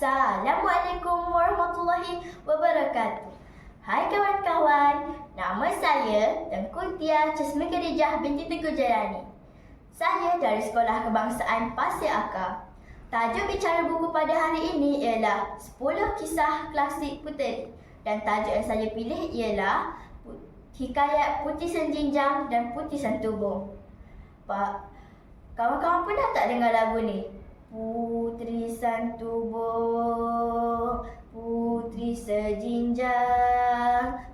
Assalamualaikum warahmatullahi wabarakatuh. Hai kawan-kawan, nama saya Tengku Tia Cesmi Kedijah binti Tengku Jalani. Saya dari Sekolah Kebangsaan Pasir Aka. Tajuk bicara buku pada hari ini ialah 10 Kisah Klasik Puteri dan tajuk yang saya pilih ialah Hikayat Putih Senjinjang dan Putih Sentubung. Pak, kawan-kawan pernah tak dengar lagu ni? Puh. Santubong, Putri Sejinjang,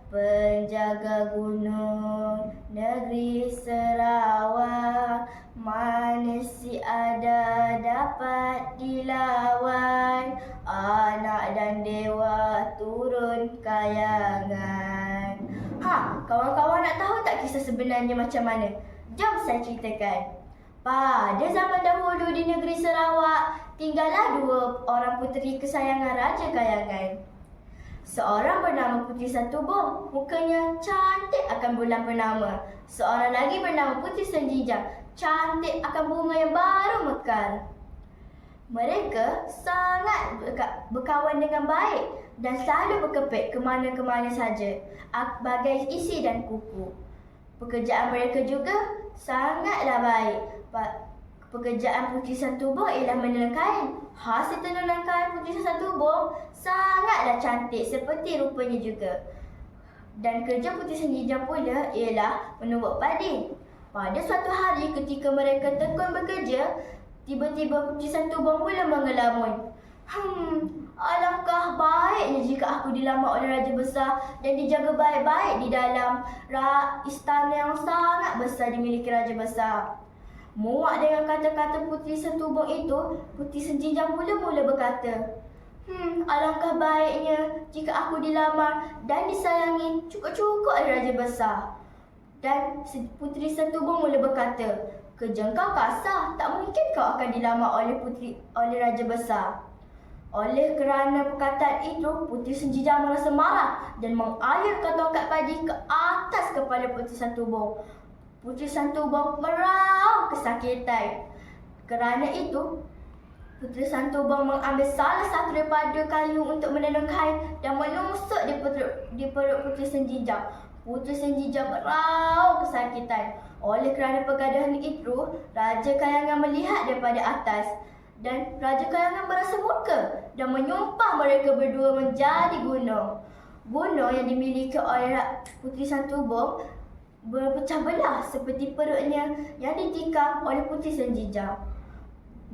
penjaga gunung negeri Sarawak. Mana si ada dapat dilawan Anak dan dewa turun kayangan Ha, kawan-kawan nak tahu tak kisah sebenarnya macam mana? Jom saya ceritakan pada zaman dahulu di negeri Sarawak, tinggallah dua orang puteri kesayangan Raja Kayangan. Seorang bernama Putri Santubong, mukanya cantik akan bulan purnama. Seorang lagi bernama Putri Senjijang, cantik akan bunga yang baru mekar. Mereka sangat berka- berkawan dengan baik dan selalu berkepit ke mana-ke mana saja, ak- bagai isi dan kuku. Pekerjaan mereka juga sangatlah baik. Pekerjaan Putri Santubong ialah menenun kain. Hasil tenunan kain Putri Santubong sangatlah cantik seperti rupanya juga. Dan kerja Putri Senjijang pula ialah menumbuk padi. Pada suatu hari ketika mereka tekun bekerja, tiba-tiba Putri Santubong mula mengelamun. Hmm, alangkah baiknya jika aku dilamar oleh Raja Besar dan dijaga baik-baik di dalam ra- istana yang sangat besar dimiliki Raja Besar. Muak dengan kata-kata Putri Sentubong itu, Putri Senjinjang mula-mula berkata, Hmm, alangkah baiknya jika aku dilamar dan disayangi cukup-cukup oleh Raja Besar. Dan Putri Sentubong mula berkata, Kerja kau kasar, tak mungkin kau akan dilamar oleh putri oleh Raja Besar. Oleh kerana perkataan itu, Putri Senjijang merasa marah dan mengayunkan tongkat padi ke atas kepala Putri Santubong. Putri Santubong merau kesakitan. Kerana itu, Putri Santubong mengambil salah satu daripada kayu untuk menenun kain dan menusuk di perut, di perut Putri Senjijang. Putri Senjijang merau kesakitan. Oleh kerana pergaduhan itu, Raja Kayangan melihat daripada atas dan Raja Kayangan merasa murka dan menyumpah mereka berdua menjadi gunung. Gunung yang dimiliki oleh Putri Santubong berpecah belah seperti perutnya yang ditikam oleh Putri Senjijang.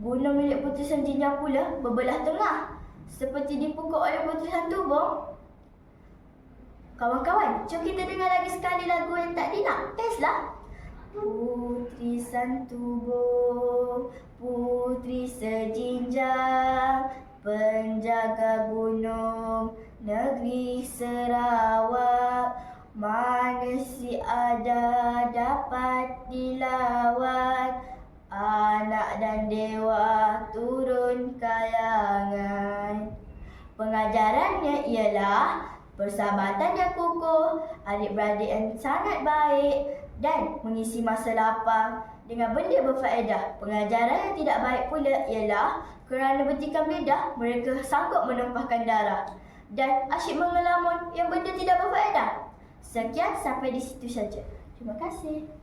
Gunung milik Putri Senjijang pula berbelah tengah seperti dipukul oleh Putri Santubong. Kawan-kawan, jom kita dengar lagi sekali lagu yang tak nak. Bestlah. Putri Santubong, Putri Sejinjang, penjaga gunung negeri Sarawak. Mana si ada dapat dilawan Anak dan dewa turun kayangan Pengajarannya ialah Persahabatan yang kukuh Adik-beradik yang sangat baik Dan mengisi masa lapang Dengan benda berfaedah Pengajaran yang tidak baik pula ialah Kerana bertikam lidah Mereka sanggup menumpahkan darah Dan asyik mengelamun Yang benda tidak berfaedah Sekian sampai di situ saja. Terima kasih.